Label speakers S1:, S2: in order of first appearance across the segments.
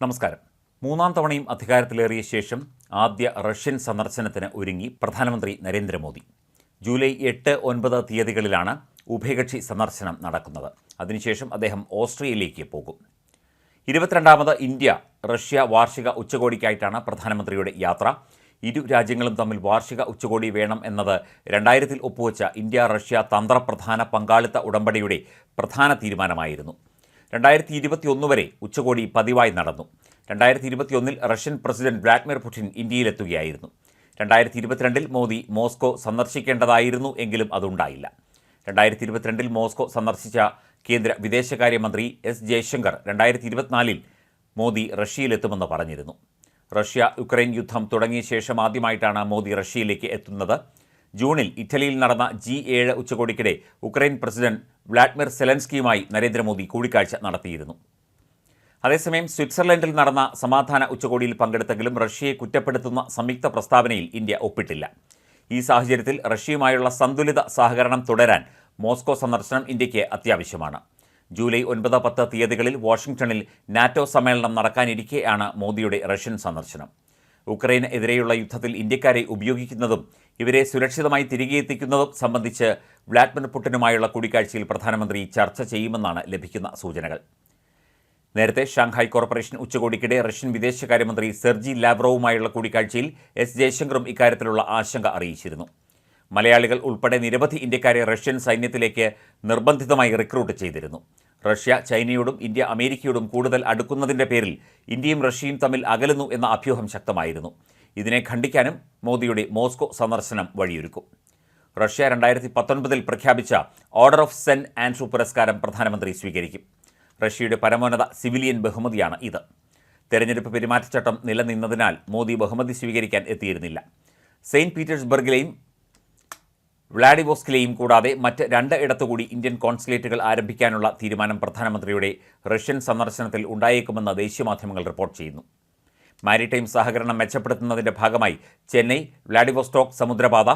S1: നമസ്കാരം. മൂന്നാം തവണയും അധികാരത്തിലേറിയ ശേഷം ആദ്യ റഷ്യൻ സന്ദർശനത്തിന് ഒരുങ്ങി പ്രധാനമന്ത്രി നരേന്ദ്രമോദി. ജൂലൈ എട്ട് ഒൻപത് തീയതികളിലാണ് ഉഭയകക്ഷി സന്ദർശനം നടക്കുന്നത്. അതിനുശേഷം അദ്ദേഹം ഓസ്ട്രിയയിലേക്ക് പോകും. ഇരുപത്തിരണ്ടാമത് ഇന്ത്യ റഷ്യ വാർഷിക ഉച്ചകോടിക്കായിട്ടാണ് പ്രധാനമന്ത്രിയുടെ യാത്ര. ഇരു രാജ്യങ്ങളും തമ്മിൽ വാർഷിക ഉച്ചകോടി വേണം എന്നത് രണ്ടായിരത്തിൽ ഒപ്പുവെച്ച ഇന്ത്യ റഷ്യ തന്ത്രപ്രധാന പങ്കാളിത്ത ഉടമ്പടിയുടെ പ്രധാന തീരുമാനമായിരുന്നു. രണ്ടായിരത്തി ഇരുപത്തിയൊന്ന് വരെ ഉച്ചകോടി പതിവായി നടന്നു. രണ്ടായിരത്തി ഇരുപത്തിയൊന്നിൽ റഷ്യൻ പ്രസിഡന്റ് വ്ളാഡിമിർ പുടിൻ ഇന്ത്യയിലെത്തുകയായിരുന്നു. രണ്ടായിരത്തി ഇരുപത്തിരണ്ടിൽ മോദി മോസ്കോ സന്ദർശിക്കേണ്ടതായിരുന്നു എങ്കിലും അതുണ്ടായില്ല. രണ്ടായിരത്തി ഇരുപത്തിരണ്ടിൽ മോസ്കോ സന്ദർശിച്ച കേന്ദ്ര വിദേശകാര്യമന്ത്രി എസ് ജയശങ്കർ രണ്ടായിരത്തി ഇരുപത്തിനാലിൽ മോദി റഷ്യയിലെത്തുമെന്ന് പറഞ്ഞിരുന്നു. റഷ്യ യുക്രൈൻ യുദ്ധം തുടങ്ങിയ ശേഷം ആദ്യമായിട്ടാണ് മോദി റഷ്യയിലേക്ക് എത്തുന്നത്. ജൂണിൽ ഇറ്റലിയിൽ നടന്ന ജി ഏഴ് ഉച്ചകോടിക്കിടെ ഉക്രൈൻ പ്രസിഡന്റ് വ്ളാഡിമിർ സെലൻസ്കിയുമായി നരേന്ദ്രമോദി കൂടിക്കാഴ്ച നടത്തിയിരുന്നു. അതേസമയം സ്വിറ്റ്സർലൻഡിൽ നടന്ന സമാധാന ഉച്ചകോടിയിൽ പങ്കെടുത്തെങ്കിലും റഷ്യയെ കുറ്റപ്പെടുത്തുന്ന സംയുക്ത പ്രസ്താവനയിൽ ഇന്ത്യ ഒപ്പിട്ടില്ല. ഈ സാഹചര്യത്തിൽ റഷ്യയുമായുള്ള സന്തുലിത സഹകരണം തുടരാൻ മോസ്കോ സന്ദർശനം ഇന്ത്യയ്ക്ക് അത്യാവശ്യമാണ്. ജൂലൈ ഒൻപത് പത്ത് തീയതികളിൽ വാഷിംഗ്ടണിൽ നാറ്റോ സമ്മേളനം നടക്കാനിരിക്കെയാണ് മോദിയുടെ റഷ്യൻ സന്ദർശനം. ഉക്രൈന് എതിരെയുള്ള യുദ്ധത്തിൽ ഇന്ത്യക്കാരെ ഉപയോഗിക്കുന്നതും ഇവരെ സുരക്ഷിതമായി തിരികെ എത്തിക്കുന്നതും സംബന്ധിച്ച് വ്ളാഡിമിർ പുട്ടിനുമായുള്ള കൂടിക്കാഴ്ചയിൽ പ്രധാനമന്ത്രി ചർച്ച ചെയ്യുമെന്നാണ് ലഭിക്കുന്ന സൂചനകൾ. നേരത്തെ ഷാങ്ഹായ് കോർപ്പറേഷൻ ഉച്ചകോടിക്കിടെ റഷ്യൻ വിദേശകാര്യമന്ത്രി സെർജി ലാവ്റോവുമായുള്ള കൂടിക്കാഴ്ചയിൽ എസ് ജയശങ്കറും ഇക്കാര്യത്തിലുള്ള ആശങ്ക അറിയിച്ചിരുന്നു. മലയാളികൾ ഉൾപ്പെടെ നിരവധി ഇന്ത്യക്കാരെ റഷ്യൻ സൈന്യത്തിലേക്ക് നിർബന്ധിതമായി റിക്രൂട്ട് ചെയ്തിരുന്നു. റഷ്യ ചൈനയോടും ഇന്ത്യ അമേരിക്കയോടും കൂടുതൽ അടുക്കുന്നതിന്റെ പേരിൽ ഇന്ത്യയും റഷ്യയും തമ്മിൽ അകലുന്നു എന്ന അഭ്യൂഹം ശക്തമായിരുന്നു. ഇതിനെ ഖണ്ഡിക്കാനും മോദിയുടെ മോസ്കോ സന്ദർശനം വഴിയൊരുക്കും. റഷ്യ രണ്ടായിരത്തി പത്തൊൻപതിൽ പ്രഖ്യാപിച്ച ഓർഡർ ഓഫ് സെന്റ് ആൻഡ്രൂ പുരസ്കാരം പ്രധാനമന്ത്രി സ്വീകരിക്കും. റഷ്യയുടെ പരമോന്നത സിവിലിയൻ ബഹുമതിയാണ് ഇത്. തെരഞ്ഞെടുപ്പ് പെരുമാറ്റച്ചട്ടം നിലനിന്നതിനാൽ മോദി ബഹുമതി സ്വീകരിക്കാൻ എത്തിയിരുന്നില്ല. സെയിന്റ് പീറ്റേഴ്സ്ബർഗിലെയും വ്ളാഡിവോസ്കിലെയും കൂടാതെ മറ്റ് രണ്ട് ഇടത്തുകൂടി ഇന്ത്യൻ കോൺസുലേറ്റുകൾ ആരംഭിക്കാനുള്ള തീരുമാനം പ്രധാനമന്ത്രിയുടെ റഷ്യൻ സന്ദർശനത്തിൽ ഉണ്ടായേക്കുമെന്ന് ദേശീയ മാധ്യമങ്ങൾ റിപ്പോർട്ട് ചെയ്യുന്നു. മാരിടൈം സഹകരണം മെച്ചപ്പെടുത്തുന്നതിന്റെ ഭാഗമായി ചെന്നൈ വ്ളാഡിവോസ്റ്റോക്ക് സമുദ്രപാത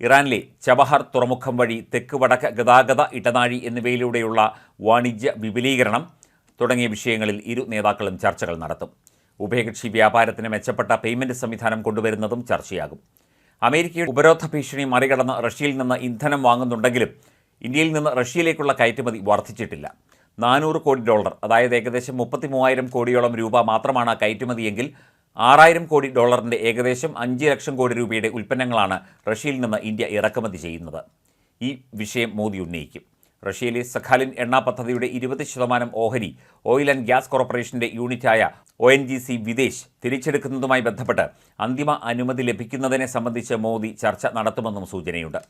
S1: ഇറാനിലെ ചബഹർ തുറമുഖം വഴി തെക്ക് വടക്ക് ഗതാഗത ഇടനാഴി എന്നിവയിലൂടെയുള്ള വാണിജ്യ വിപുലീകരണം തുടങ്ങിയ വിഷയങ്ങളിൽ ഇരു നേതാക്കളും ചർച്ചകൾ നടത്തും. ഉഭയകക്ഷി വ്യാപാരത്തിന് മെച്ചപ്പെട്ട പേയ്മെന്റ് സംവിധാനം കൊണ്ടുവരുന്നതും ചർച്ചയാകും. അമേരിക്കയുടെ ഉപരോധ ഭീഷണി മറികടന്ന് റഷ്യയിൽ നിന്ന് ഇന്ധനം വാങ്ങുന്നുണ്ടെങ്കിലും ഇന്ത്യയിൽ നിന്ന് റഷ്യയിലേക്കുള്ള കയറ്റുമതി വർദ്ധിച്ചിട്ടില്ല. നാനൂറ് കോടി ഡോളർ അതായത് ഏകദേശം മുപ്പത്തി മൂവായിരം കോടിയോളം രൂപ മാത്രമാണ് കയറ്റുമതിയെങ്കിൽ ആറായിരം കോടി ഡോളറിന്റെ ഏകദേശം അഞ്ച് ലക്ഷം കോടി രൂപയുടെ ഉൽപ്പന്നങ്ങളാണ് റഷ്യയിൽ നിന്ന് ഇന്ത്യ ഇറക്കുമതി ചെയ്യുന്നത്. ഈ വിഷയം മോദി ഉന്നയിക്കും. റഷ്യയിലെ സഖാലിൻ എണ്ണ പദ്ധതിയുടെ ഇരുപത് ശതമാനം ഓഹരി ഓയിൽ ആൻഡ് ഗ്യാസ് കോർപ്പറേഷന്റെ യൂണിറ്റായ O N G C Videsh തിരിച്ചെടുക്കുന്നതുമായി ബന്ധപ്പെട്ട് അന്തിമ അനുമതി ലഭിക്കുന്നതിനെ സംബന്ധിച്ച് മോദി ചർച്ച നടത്തുമെന്നും സൂചനയുണ്ട്.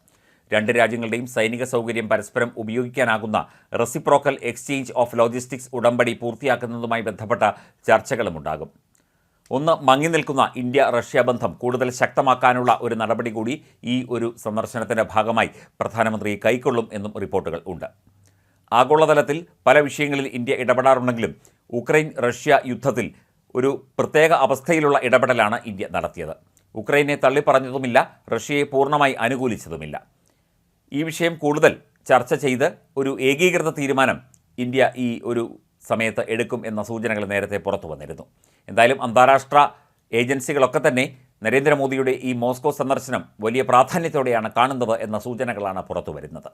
S1: രണ്ട് രാജ്യങ്ങളുടെയും സൈനിക സൗകര്യം പരസ്പരം ഉപയോഗിക്കാനാകുന്ന റെസിപ്രോക്കൽ എക്സ്ചേഞ്ച് ഓഫ് ലോജിസ്റ്റിക്സ് ഉടമ്പടി പൂർത്തിയാക്കുന്നതുമായി ബന്ധപ്പെട്ട ചർച്ചകളുമുണ്ടാകും. ഒന്ന് മങ്ങി നിൽക്കുന്ന ഇന്ത്യ റഷ്യ ബന്ധം കൂടുതൽ ശക്തമാക്കാനുള്ള ഒരു നടപടി കൂടി ഈ ഒരു സന്ദർശനത്തിന്റെ ഭാഗമായി പ്രധാനമന്ത്രി കൈക്കൊള്ളും എന്നും റിപ്പോർട്ടുകൾ ഉണ്ട്. ആഗോളതലത്തിൽ പല വിഷയങ്ങളിൽ ഇന്ത്യ ഇടപെടാറുണ്ടെങ്കിലും ഉക്രൈൻ റഷ്യ യുദ്ധത്തിൽ ഒരു പ്രത്യേക അവസ്ഥയിലുള്ള ഇടപെടലാണ് ഇന്ത്യ നടത്തിയത്. ഉക്രൈനെ തള്ളിപ്പറഞ്ഞതുമില്ല റഷ്യയെ പൂർണമായി അനുകൂലിച്ചതുമില്ല. ഈ വിഷയം കൂടുതൽ ചർച്ച ചെയ്ത് ഒരു ഏകീകൃത തീരുമാനം ഇന്ത്യ ഈ ഒരു സമയത്ത് എടുക്കും എന്ന സൂചനകൾ നേരത്തെ പുറത്തു വന്നിരുന്നു. എന്തായാലും അന്താരാഷ്ട്ര ഏജൻസികളൊക്കെ തന്നെ നരേന്ദ്രമോദിയുടെ ഈ മോസ്കോ സന്ദർശനം വലിയ പ്രാധാന്യത്തോടെയാണ് കാണുന്നത് എന്ന സൂചനകളാണ് പുറത്തു വരുന്നത്.